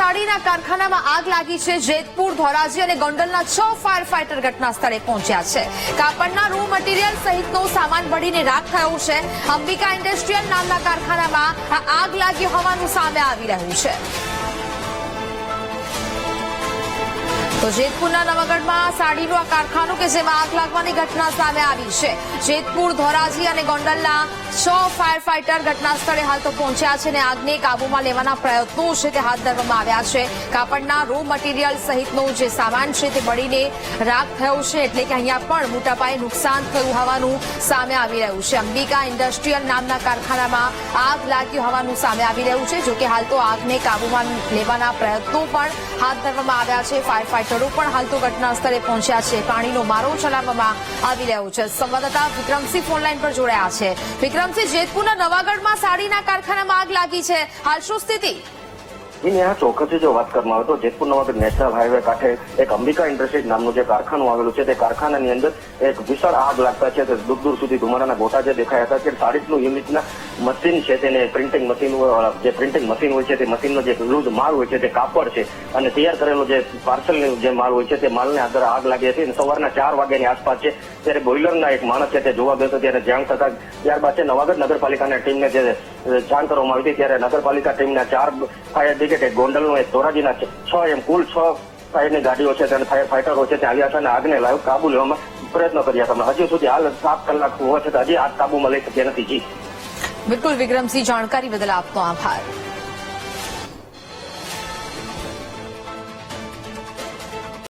સાડીના કારખાનામાં આગ લાગી છે. જેતપુર, ધોરાજી અને ગોંડલના છ ફાયર ફાઈટર ઘટના સ્થળે પહોંચ્યા છે. કાપડના રો મટીરીયલ સહિતનો સામાન બળીને રાખ થયો છે. અંબિકા ઇન્ડસ્ટ્રીયલ નામના કારખાનામાં આગ લાગી હોવાનું સામે આવી રહ્યું છે. તો જેતપુરના નવાગઢમાં સાડીનું આ કારખાનું કે જેમાં આગ લાગવાની ઘટના સામે આવી છે. જેતપુર, ધોરાજી અને ગોંડલના છ ફાયર ફાઈટર ઘટના સ્થળે હાલ તો પહોંચ્યા છે અને આગને કાબૂમાં લેવાના પ્રયત્નો છે તે હાથ ધરવામાં આવ્યા છે. કાપડના રો મટીરીયલ સહિતનો જે સામાન છે તે બળીને રાખ થયો છે એટલે કે અહીંયા પણ મોટા પાયે નુકસાન થયું હોવાનું સામે આવી રહ્યું છે. અંબિકા ઇન્ડસ્ટ્રીયલ નામના કારખાનામાં આગ લાગી હોવાનું સામે આવી રહ્યું છે, જોકે હાલ તો આગને કાબૂમાં લેવાના પ્રયત્નો પણ હાથ ધરવામાં આવ્યા છે. ફાયર ફાઈટરો પણ હાલ તો ઘટના સ્થળે પહોંચ્યા છે. પાણીનો મારો ચલાવવામાં આવી રહ્યો છે. સંવાદદાતા વિક્રમસિંહ ફોનલાઈન પર જોડાયા છે. વિક્રમસિંહ જેતપુરના નવાગઢમાં સાડીના કારખાનામાં આગ લાગી છે. હાલ શું સ્થિતિ? નેહા ચોક્કસથી જો વાત કરવામાં આવે તો જેતપુર નવાગઢ નેશનલ હાઈવે કાંઠે એક અંબિકા ઇન્ડસ્ટ્રીઝ નામનું જે કારખાનું આવેલું છે, તે કારખાનાની અંદર એક વિશાળ આગ લાગતા છે. દૂર દૂર સુધી ધુમાડાના ગોટા જે દેખાયા હતા કે સાડીસનું યુનિટના મશીન છે તેને પ્રિન્ટિંગ મશીન જે પ્રિન્ટિંગ મશીન હોય છે તે મશીનનો જે લૂઝ માલ હોય છે તે કાપડ છે અને તૈયાર કરેલો જે પાર્સલનો જે માલ હોય છે તે માલને આગળ આગ લાગી હતી અને સવારના ચાર વાગ્યાની આસપાસ છે ત્યારે બોઇલરના એક માણસ છે તે જોવા ગયો હતો ત્યારે જાણ થતા ત્યારબાદ છે નવાગઢ નગરપાલિકાના ટીમને જે જાણ કરવામાં આવી હતી ત્યારે નગરપાલિકા ટીમના ચાર ફાયર બ્રિગેડ એક ગોંડલનો એક ધોરાજીના છ એમ કુલ છ ફાયરની ગાડીઓ છે અને ફાયર ફાઈટરો છે ત્યાં આવ્યા છે અને આગને લાઈવ કાબુ લેવામાં પ્રયત્ન કર્યા હતા. હજુ સુધી હાલ સાત કલાક હોવા છતાં હજી આગ કાબુમાં લઈ શક્યા નથી. જી. બિલકુલ વિક્રમસિંહ જાણકારી બદલ આપનો આભાર.